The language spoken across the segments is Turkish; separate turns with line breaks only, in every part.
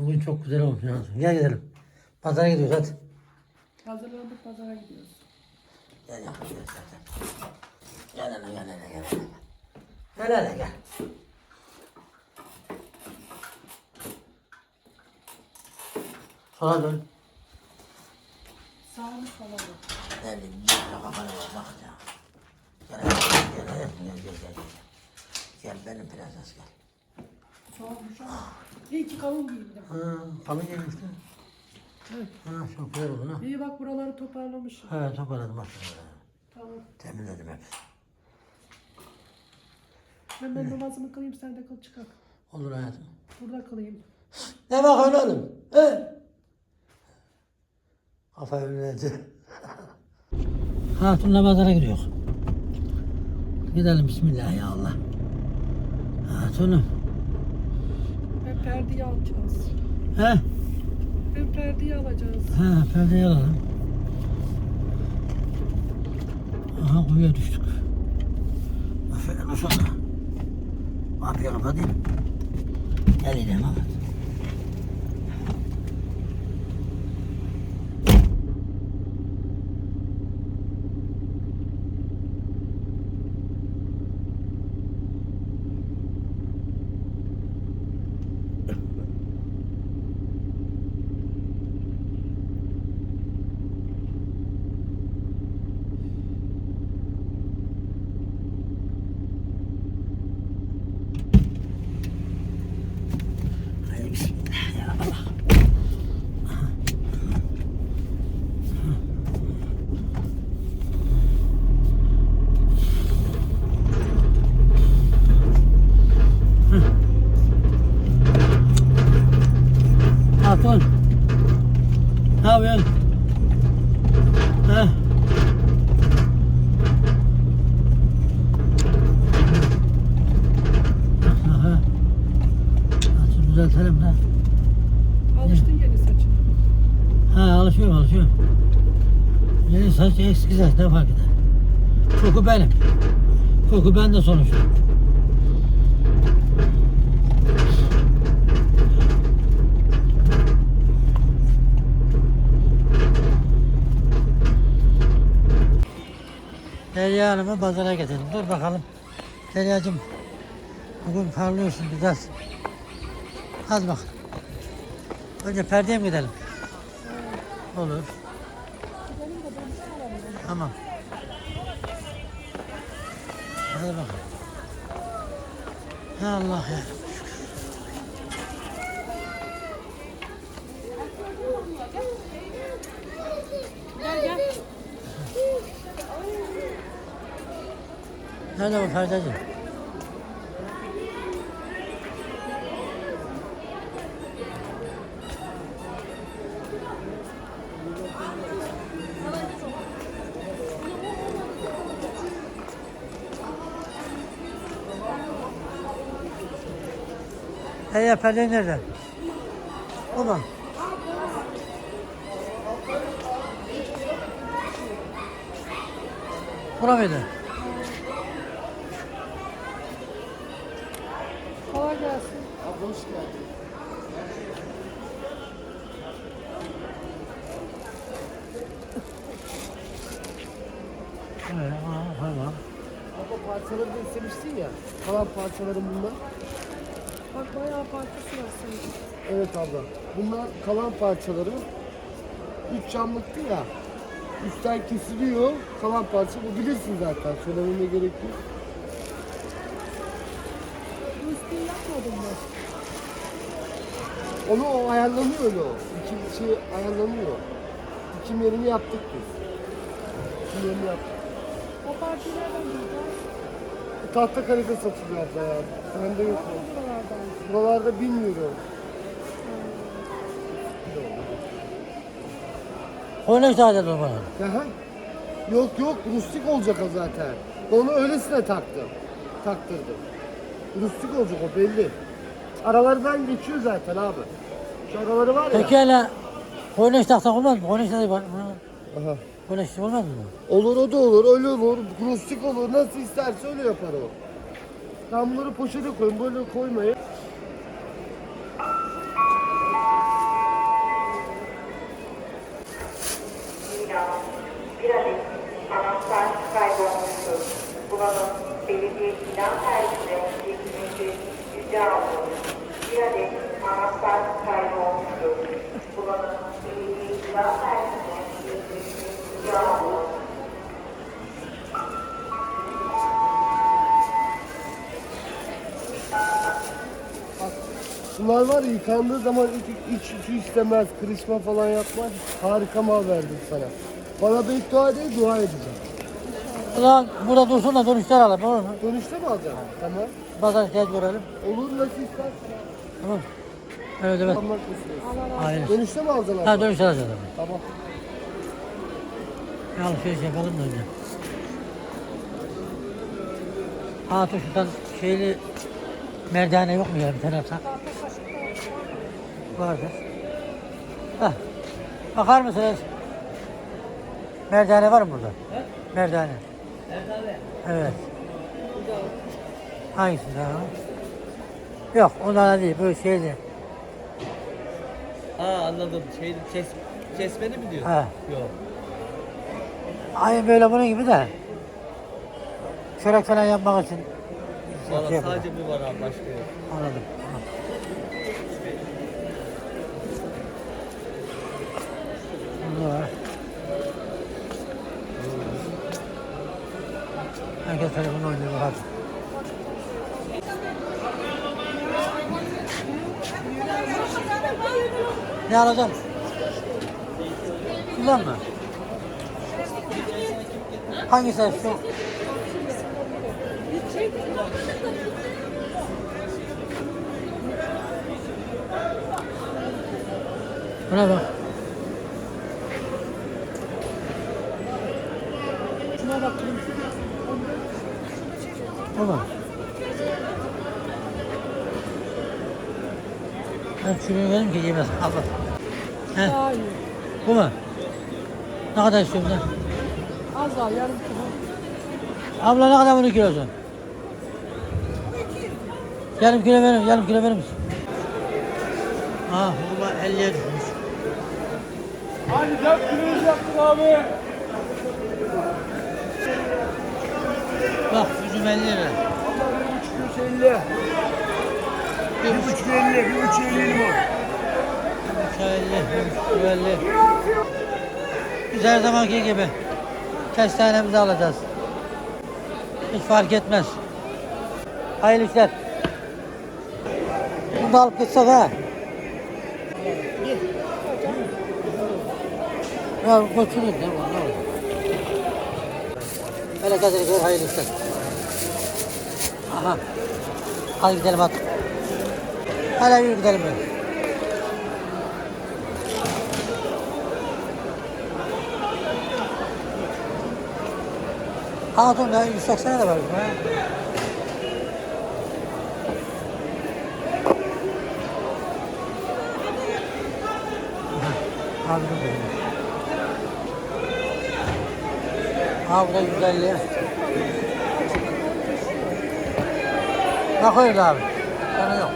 Bugün çok güzel olmuş. ya. Gel gidelim. Pazara gidiyoruz hadi.
Hazırlandık pazara gidiyoruz.
Gel gel gel gel. Gel hele gel hele gel. hele. Gel hele gel. Sola dön.
Sağlık falan.
Gel bir kafana bak bak ya. Gel gel gel gel gel gel gel. Gel benim prenses gel.
Soğukmuş ama. İyi ki kalın giyindim.
Ha, kalın gelmişti.
Evet.
Ha, çok güzel oldu ha.
İyi bak buraları toparlamışım.
Evet, toparladım aslında.
Tamam.
Temizledim hep.
Ben, ben namazımı kılayım sen de kıl çıkak.
Olur hayatım.
Burada kılayım.
Ne bakıyorsun oğlum? He? Kafa ünledi. Hatunla pazara gidiyor. Gidelim bismillah ya Allah. Hatunum.
Perdeyi alacağız.
He?
Ben perdeyi alacağız.
Ha perdeyi alalım. Aha kuyuya düştük. Aferin sana. Kapıyı kapatayım. Gel gidelim. Hadi bismillah ya Allah. Hatun. Ne yapıyorsun? Ha? Aha. Saçı düzeltelim de.
Alıştın yeni saçına.
Ha alışıyorum alışıyorum. Yeni saç ne fark eder? Koku benim. Koku bende sonuçta. Derya Hanım'ı pazara getirdim. Dur bakalım. Derya'cığım bugün parlıyorsun biraz. Hadi bakalım. Önce perdeye mi gidelim? Olur. Tamam. Hadi bakalım. Ya Allah ya.
Gel gel.
Nerede bu perdeci? Perde nerede? Baba. Bura mıydı?
Kolay gelsin.
Evet, ha, tamam.
Abla parçaları da istemiştin ya. Kalan parçalarım bunlar.
Bak bayağı parçası var senin.
Evet abla. Bunlar kalan parçalarım. Üç camlıktı ya. Üstten kesiliyor. Kalan parça. Bu bilirsin zaten. Söylememe gerek yok.
Bu üstünü yapmadın mı?
Onu o ayarlanıyor öyle o. İki şey ayarlanıyor. Dikim yerini yaptık biz. Dikim yerini yaptık.
O nereden bulacağız?
Tahta kalite satılıyor abla ya. Bende yok o. Buralarda bilmiyorum.
Koyun işte hadi bana.
Aha. Yok yok rustik olacak o zaten. Onu öylesine taktım. Taktırdım. Rustik olacak o belli. Aralardan geçiyor zaten abi. Şu araları var ya.
Peki hele koyun taksak olmaz mı? Koyun işte var.
Aha.
İşte olmaz mı?
Olur o da olur, öyle olur. Rustik olur. Nasıl isterse öyle yapar o. Ben bunları poşete koyun, böyle koymayın. Yıkandığı zaman iç, iç içi istemez, kırışma falan yapmaz. Harika mal verdim sana. Bana beddua değil, dua edeceğim.
Ulan burada dursun da dönüşler alalım olur mu?
Dönüşte mi alacaksın? Tamam.
Pazar ihtiyaç görelim.
Olur nasıl istersen.
Tamam. Evet evet. Hayır.
Dönüşte mi alacaksın?
Ha
abla?
dönüş alacağız abi.
Tamam.
Bir alışveriş yapalım da önce. Hatun şuradan şeyli merdane yok mu ya bir alsak? Vardır. Hah. Bakar mısınız? Merdane var mı burada? Merdane. Merdane. Evet. Hangisi daha? Yok ondan değil böyle şeydi.
Ha anladım. Şey, kes, kesmeni mi diyorsun?
Ha.
Yok.
Aynı böyle bunun gibi de. Çörek falan yapmak için.
Valla
şey
sadece bu var abi başka yok.
Anladım. Tamam. Burada var. Herkes telefonla oynuyor hadi. Ne alacağım? Şundan mı? Hangisi şu? Buna.
Şuna bakayım.
Bu mu? Şunu verim ki yemez. Al bak. He,
Daha iyi.
bu mu? Ne kadar istiyorsun lan?
Az daha yarım kilo.
Abla ne kadar bunun kilosu? Yarım kilo verir, yarım kilo verir misin? Ah, hurma 50'ye düşmüş.
Hani 4 kilo yaptık abi.
Bak, üzüm 50 lira.
350. 1,5 50, 1,5 50 limon.
Çay 50, şu 50. Biz her zamanki gibi kestanemizi alacağız. Hiç fark etmez. Hayırlı işler. Bunu da alıp gitsek ha. Ya götürün ya bu ne olur. Böyle gezelik ver hayırlı işler. Aha. Hadi gidelim hadi. Hadi yürü gidelim. Böyle. Hatun da 180'e de var. Abi bu bu da 150. Ne koyuyordu abi? Onu yok.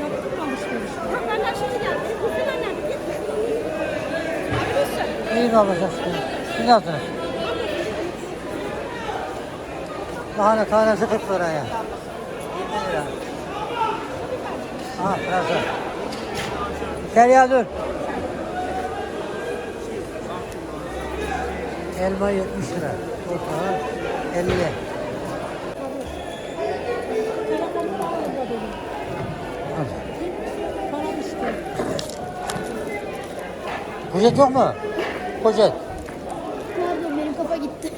Yaptın mı alışveriş?
Benden şimdi geldi. Kızım nerede?
İyi olacak? Şimdi yaptınız. Lahana tanesi 40 lira ya. 20 lira. Aha pırasa. Tereyağı dur. Elma 70 lira. Portakal 50.
Telefonum var orada benim.
Al.
Para düştü.
Poşet yok mu? Poşet.
Pardon benim kafa gitti.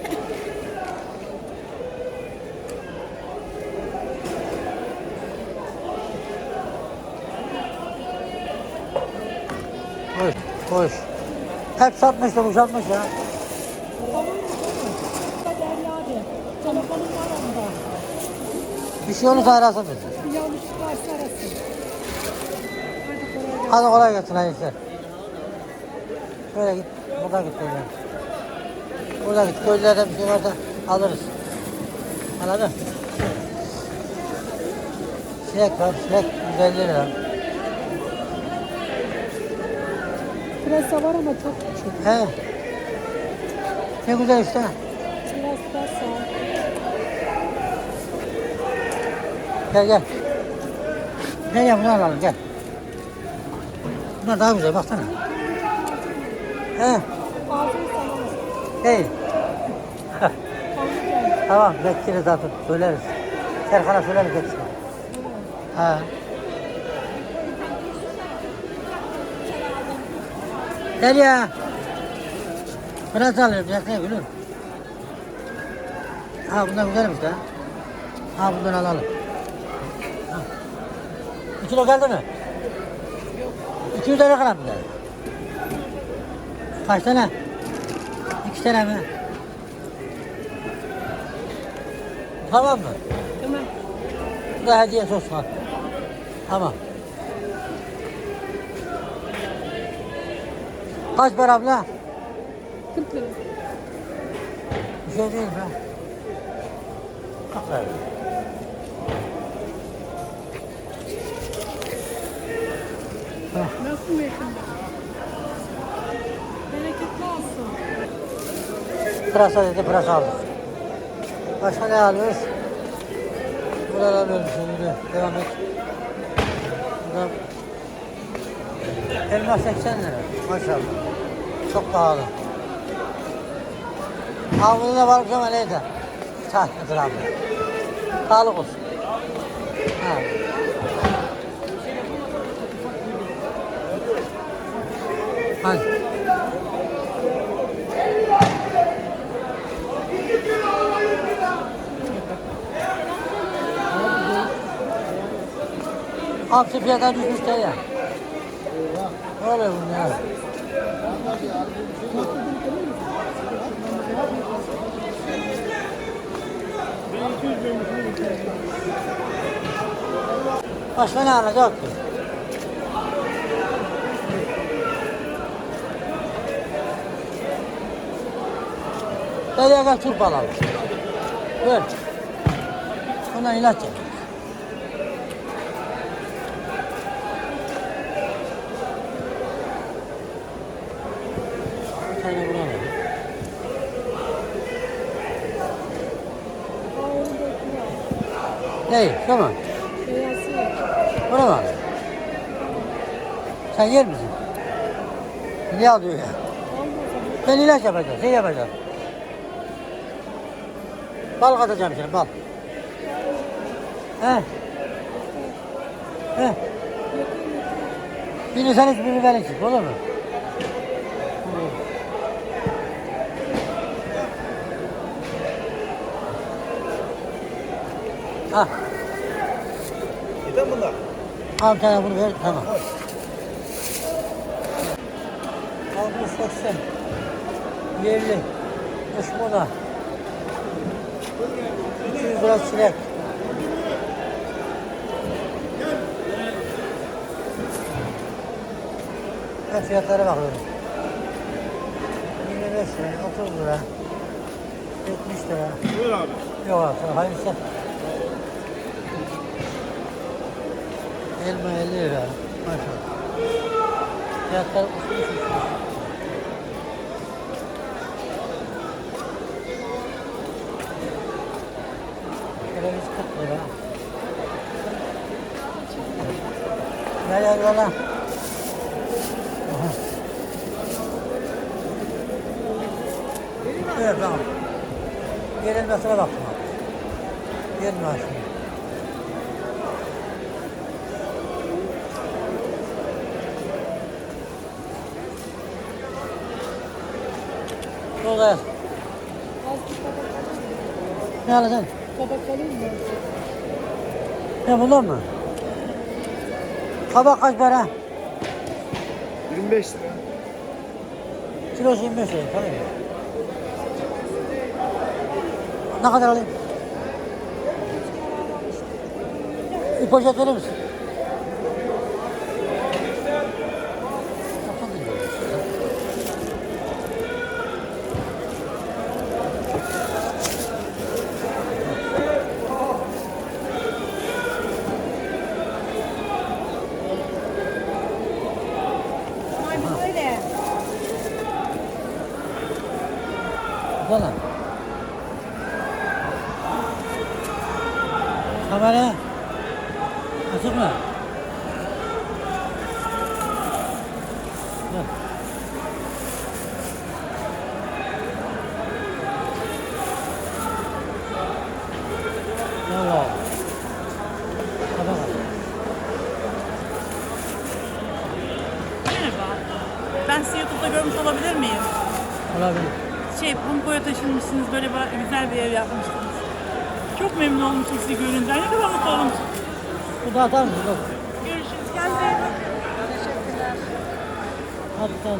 Koş. Koş. Hep satmış da bu satmış ya. Bir şey olursa arasın bizi.
Yanlışlık varsa arasın. Hadi kolay gelsin.
Hadi kolay gelsin hayırlı işler. Şöyle git. Böyle. Buradan git. Köylülerden bir şey varsa alırız. Anladın? Sinek var. Sinek 150 lira.
Pırasa var ama çok küçük.
He. Ne güzel işte.
Biraz.
Gel gel. Gel gel bunu alalım gel. Bunlar daha güzel baksana. He.
Değil.
tamam bekçili zaten söyleriz. Serkan'a söyleriz hepsini. Ha. Gel ya. Biraz alıyorum. Biraz ne gülüm. Ha bundan güzelmiş de. Ha Ha, bundan alalım. Ha. Kilo geldi mi? Yok. 200 lira kadar mı geldi? Kaç tane? İki tane mi? Tamam mı?
Tamam.
Bu da hediye olsun. ha. Tamam. Kaç para abla?
40 lira.
Bir şey değil be. Kalk ver.
Nasıl mı yakında? Bereketli olsun.
Pırasa dedi, pırasa aldık. Başka ne alıyoruz? Buradan alıyoruz şimdi. Devam et. Buradan elma 80 lira. Maşallah. Çok pahalı. Havluda da var ama neydi? Sahtedir abi. Sağlık olsun. Ha. Hadi. Hamsi fiyatı düşmüş de ya. Öyle ya. Başka ne alacak ki? Nereye gel turp alalım. Ver. Bundan ilaç yap. Bir tane buna ver.
Aa onu da ekmeği al.
Neyi? Tamam.
Beyazı yok.
Alayım? Sen yer misin? Niye alıyor ya? Ben ilaç yapacağım, şey yapacağım. Bal katacağım şimdi, bal. He? He? Birini sen iç, birini ben içeyim, olur mu? Ha.
Neden bunlar?
Al bunu ver, tamam. Altmış seksen. Yerli. Kuşmuna. 200 lira çilek. Ben fiyatlara bakıyorum. 25 lira, 30 lira, 70 lira.
Buyur abi.
Yok abi, hayırlısı. Elma 50 lira. Maşallah. Fiyatlar uçmuş uçmuş. Kereviz 40 lira. Gel gel bana. Evet tamam. Gerilmesine baktım abi. Aşkım.
Tabak alayım.
ne alacaksın?
Tabak alayım mı?
Ne bundan mı? Kabak kaç para?
25 lira.
Kilosu 25 lira. Tamam. Ne kadar alayım? Bir poşet verir misin? Doksan lira.
Aynen öyle.
Güzel. Kamera açık mı? Gel. Allah. Hadi bakalım.
Merhaba. Ben sizi YouTube'da görmüş olabilir miyim?
Olabilir.
Şey, Pamuk'a taşınmışsınız, böyle güzel bir ev yapmışsınız. Çok memnun olmuşum sizi görünce. Ne kadar mutlu olmuşum.
Bu da atar mısın?
Görüşürüz. Kendinize iyi bakın.
Hadi tamam.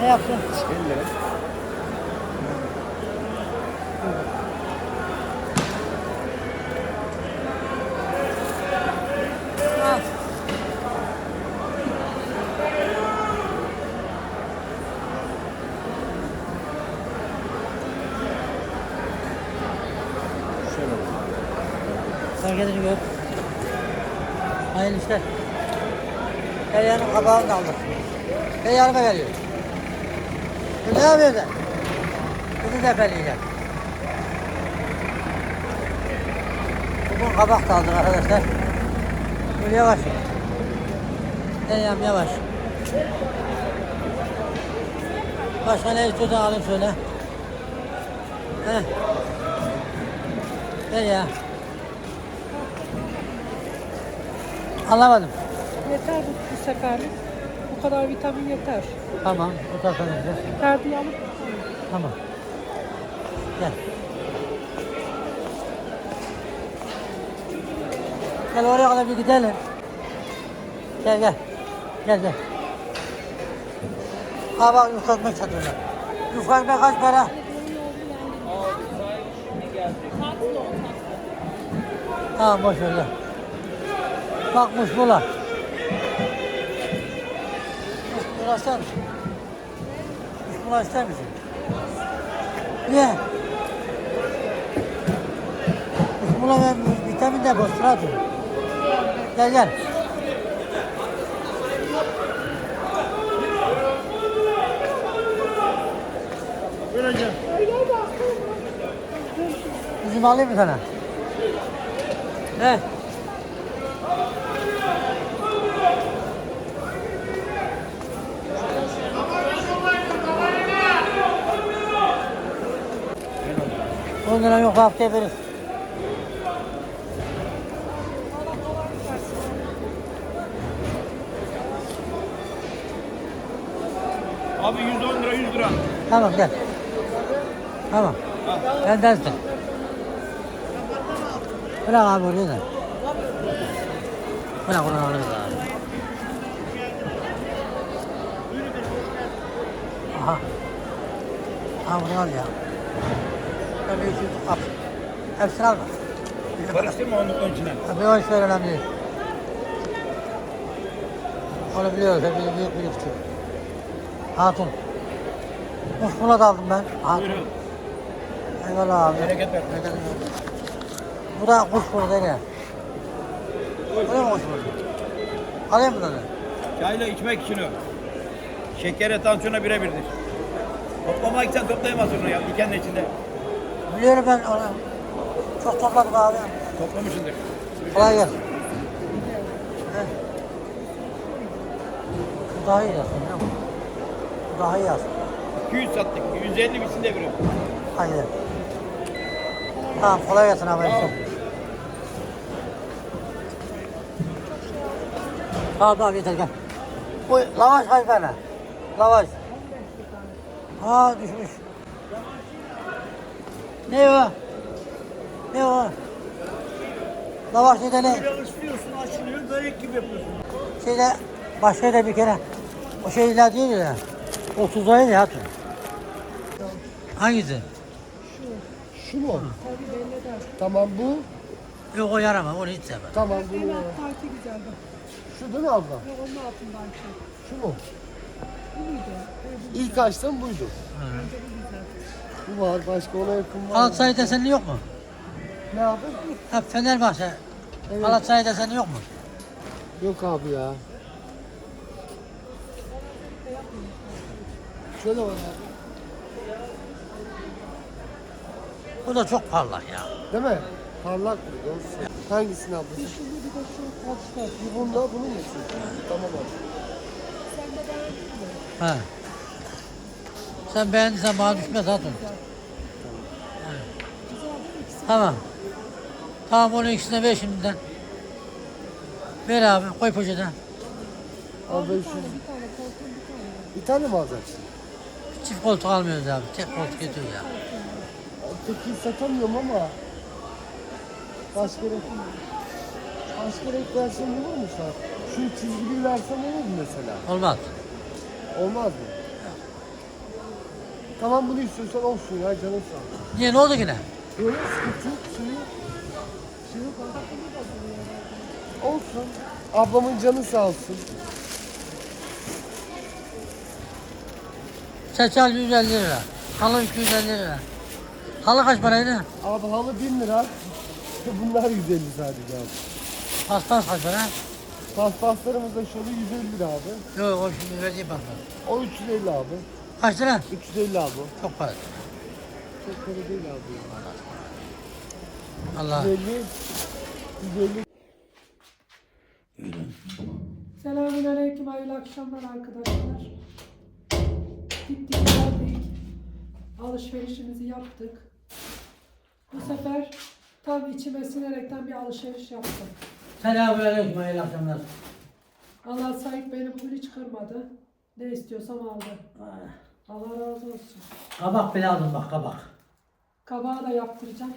Ne yaptın?
50 lira.
Kendini gör. Hayırlı işler. Tereyağının kabağını da aldık. Tereyağıma geliyor. Bu ne yapıyor da? Kuzu tepeliyle. Bugün kabak da aldık arkadaşlar. Böyle yavaş. Tereyağım yavaş. Başka ne istiyorsan alayım şöyle. Heh. Tereyağı. Anlamadım.
Yeter bu, bu seferlik. Bu kadar vitamin yeter.
Tamam, bu tarafa gideceğiz.
Terbiye alıp
Tamam. Gel. Gel oraya kadar bir gidelim. Gel gel. Gel gel. Ha bak yufka ekmek satıyorlar. Yufka ekmek kaç para? Tamam boş ver gel. Bak muşmula. Muşmula ister misin? Muşmula ister misin? Niye? Muşmula ve vitamin de boştur Gel gel. Üzüm alayım mı sana? Ne? Lira yok haftaya veririz.
Abi 110 lira 100 lira.
Tamam gel. Tamam. Bendensin. Bırak abi oraya da. Bırak onu alırız abi. Aha. Aha bunu al ya. Ben bir üçü al. Hepsini alma.
Karıştırma onun onun içine.
Ha, Bir on şöyle önemli değil. Onu biliyoruz. Hepimiz büyük büyük küçük. Hatun. Muşmula da aldım ben. Hatun.
Buyurun.
Eyvallah abi.
Bereket ver.
Bu da kuş burada değil mi? Da mı kuş burada? Alayım mı bunu?
Çayla içmek için o. Şekere, tansiyona birebirdir. Toplamak için toplayamazsın onu ya dikenle içinde.
Biliyorum ben onu. Çok topladım abi.
Toplamışsındır.
Kolay gelsin. Heh. Bu daha iyi aslında. ya. Bu daha iyi aslında.
200 sattık. 150 bitsin de biri.
Haydi. Tamam kolay gelsin abi. Tamam tamam yeter gel. Bu lavaş kaç tane? Lavaş. Ha düşmüş. Ne o? Ne o? Lavaş ne ne?
ısıtıyorsun, açılıyor, börek gibi yapıyorsun.
Şeyde başka da bir kere o şeyler değil ya. 30 liraydı ya. hatun. Hangisi?
Şu mu? Tamam bu.
Yok o yaramaz onu hiç sevmem.
Tamam bu.
parti güzeldi.
Şu değil mi abla?
Ve onun altından şey.
Şu mu? İlk açtım buydu. Bu var. Başka ona yakın var. mı?
Galatasaray deseni yok mu?
Ne abi?
Ha Fenerbahçe. Galatasaray deseni yok mu?
Yok abi ya. Şöyle var abi.
Bu da çok parlak ya.
Değil mi? Parlak bu. Doğru söylüyorsun. Hangisini ablası?
Şimdi bir de şu taçlar.
Bir bunda bunu mu? Tamam abi.
Sen de beğendin mi?
Ha. Sen beğendiysen bana düşmez hatun. Tamam. Tamam onun ikisine ver şimdiden. Ver abi koy poşete.
Al 500.
Bir tane koltuğum bir tane.
Bir tane mi alacaksın?
Çift koltuk almıyoruz abi. Tek koltuk yetiyor ya.
Ötekiyi satamıyorum ama başka renk başka renk versen olur mu sen? Şu çizgili versen olur mu mesela?
Olmaz.
Olmaz mı? Tamam bunu istiyorsan olsun ya canım sağ ol.
Niye ne oldu yine?
Böyle sıkıntı yok, şey yok. Şey yok abi. Olsun. Ablamın canı sağ olsun.
Seçal 150 lira. Halı 250 lira. Halı kaç paraydı?
Abi halı 1000 lira. Bunlar 150 sadece abi.
Paspas kaç para?
Paspaslarımız da şöyle 150 lira abi.
Yok o şimdi verdiği paspas.
O 350 abi.
Kaç lira?
350 abi.
Çok para.
Çok para değil abi.
Allah.
150. 150.
Selamünaleyküm, hayırlı akşamlar arkadaşlar. Gittik geldik. Alışverişimizi yaptık. Bu sefer tam içime sinerekten bir alışveriş yaptım.
Selamünaleyküm hayırlı akşamlar.
Allah sahip beni bugün hiç kırmadı. Ne istiyorsam aldı. Allah razı olsun.
Kabak bile aldım bak kabak.
Kabağı da yaptıracağım.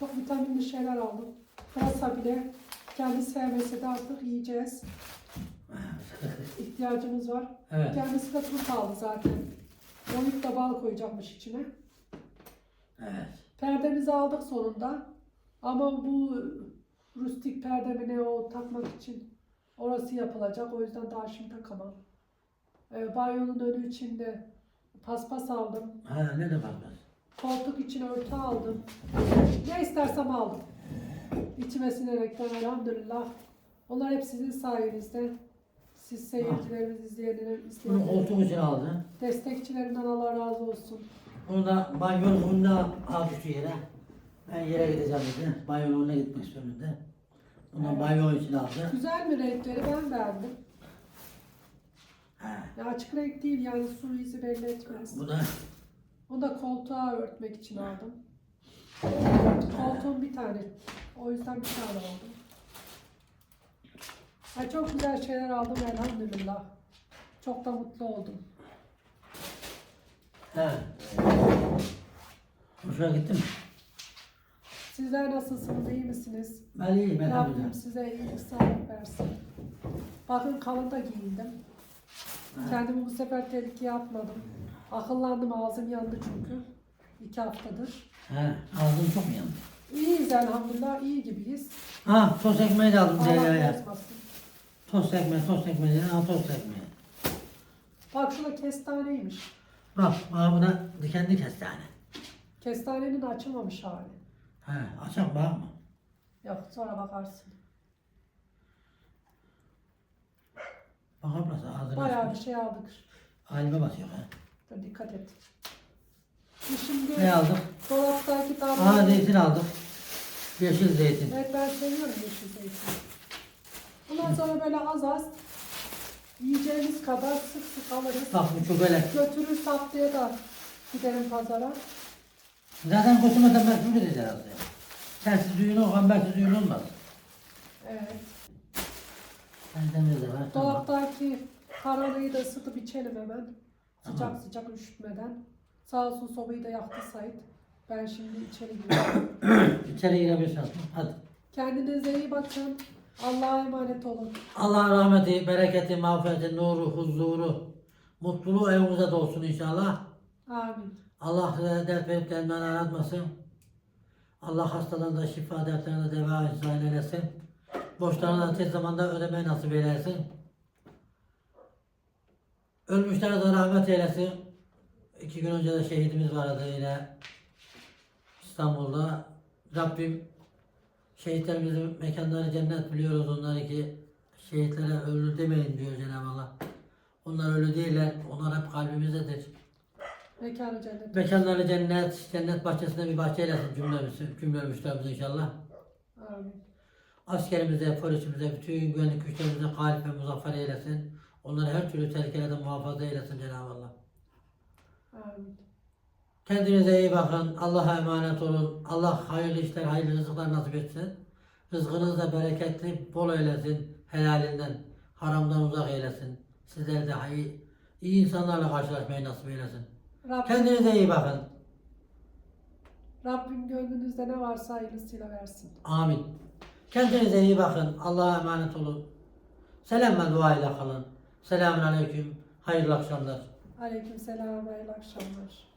Çok vitaminli şeyler aldım. Pırasa bile kendi sevmesi de artık yiyeceğiz. İhtiyacımız var.
Evet.
Kendisi de turp aldı zaten. Oyup da bal koyacakmış içine.
Evet.
Perdemizi aldık sonunda. Ama bu rustik perde ne o takmak için orası yapılacak. O yüzden daha şimdi takamam. Ee, banyonun önü için de paspas aldım.
Ha ne de paspas.
Koltuk için örtü aldım. Ne istersem aldım. İçime sinerekten elhamdülillah. Onlar hep sizin sayenizde. Siz seyircilerimiz, izleyenler,
Bunu
izleyenler,
koltuk için aldı.
destekçilerinden Allah razı olsun.
Bunu da banyonun önüne al düştü yere. Ben yere gideceğim dedi. Banyonun önüne gitmek istiyorum dedi. Bundan banyo için aldı.
Güzel mi renkleri ben beğendim.
Ha.
Ya açık renk değil yani su izi belli etmez.
Bu da
Onu da koltuğa örtmek için aldım. Koltuğum bir tane. O yüzden bir tane aldım. Ay çok güzel şeyler aldım elhamdülillah. Çok da mutlu oldum.
he. Hoşuna gitti mi?
Sizler nasılsınız? iyi misiniz?
Ben iyiyim
Rabbim
elhamdülillah.
size iyilik sağlık versin. Bakın kalın da giyindim. Kendimi bu sefer tehlikeye atmadım. Akıllandım ağzım yandı çünkü. İki haftadır.
He. Ağzım çok mu yandı?
İyiyiz elhamdülillah, iyi gibiyiz.
Ha tost ekmeği de aldım
Allah
Derya'ya.
bozmasın.
Tost ekmeği, tost ekmeği dedi. Ha tost ekmeği.
Bak şurada kestaneymiş.
Bak, bak bu da dikenli kestane.
Kestanenin açılmamış hali.
He, açak bak mı?
Yok sonra bakarsın.
Bak ablası ağzını
Bayağı bir
açmış.
şey aldık.
Halime basıyor ha.
Dur dikkat et. Biz şimdi
Ne aldık?
dolaptaki
Aa
tabloları...
zeytin aldık. Yeşil zeytin.
Evet ben seviyorum yeşil zeytin. Bundan sonra böyle az az yiyeceğimiz kadar sık sık alırız.
Bak bu çöbelek.
Götürür tatlıya da giderim pazara.
Zaten koşmadan ben şunu diyeceğiz ya. Sensiz düğün olmaz, bensiz düğün olmaz.
Evet.
Senden de var. Tamam.
Dolaptaki karanayı da ısıtıp içelim hemen. Sıcak
Tamam.
sıcak üşütmeden. Sağ olsun sobayı da yaktı Sait. Ben şimdi içeri giriyorum.
İçeri girebilirsin. Hadi.
Kendinize iyi bakın. Allah'a emanet olun.
Allah rahmeti, bereketi, mağfireti, nuru, huzuru, mutluluğu evimize dolsun inşallah.
Amin.
Allah size dert verip derman aratmasın. Allah hastalarına şifa, dertlerine deva ihsan eylesin. Borçlarına tez zamanda ödemeyi nasip eylesin. Ölmüşlere de rahmet eylesin. İki gün önce de şehidimiz vardı yine İstanbul'da. Rabbim şehitlerimizin mekanları cennet biliyoruz onları ki şehitlere ölü demeyin diyor Cenab-ı Allah. Onlar ölü değiller, onlar hep kalbimizdedir.
Mekanı cennet.
Mekanları cennet, cennet bahçesinde bir bahçe eylesin cümlemizi, cümle ölmüşlerimizi inşallah.
Amin.
Askerimize, polisimize, bütün güvenlik güçlerimize galip ve muzaffer eylesin. Onları her türlü tehlikelerden muhafaza eylesin Cenab-ı Allah.
Amin.
Kendinize iyi bakın. Allah'a emanet olun. Allah hayırlı işler, hayırlı rızıklar nasip etsin. Rızkınız da bereketli, bol eylesin. helalinden, haramdan uzak eylesin. Sizleri de hayır, iyi insanlarla karşılaşmayı nasip eylesin.
Rabbim,
Kendinize iyi bakın.
Rabbim gönlünüzde ne varsa hayırlısıyla versin.
Amin. Kendinize iyi bakın. Allah'a emanet olun. Selam ve dua ile kalın. Selamun aleyküm. Hayırlı akşamlar.
Aleyküm selam, hayırlı akşamlar.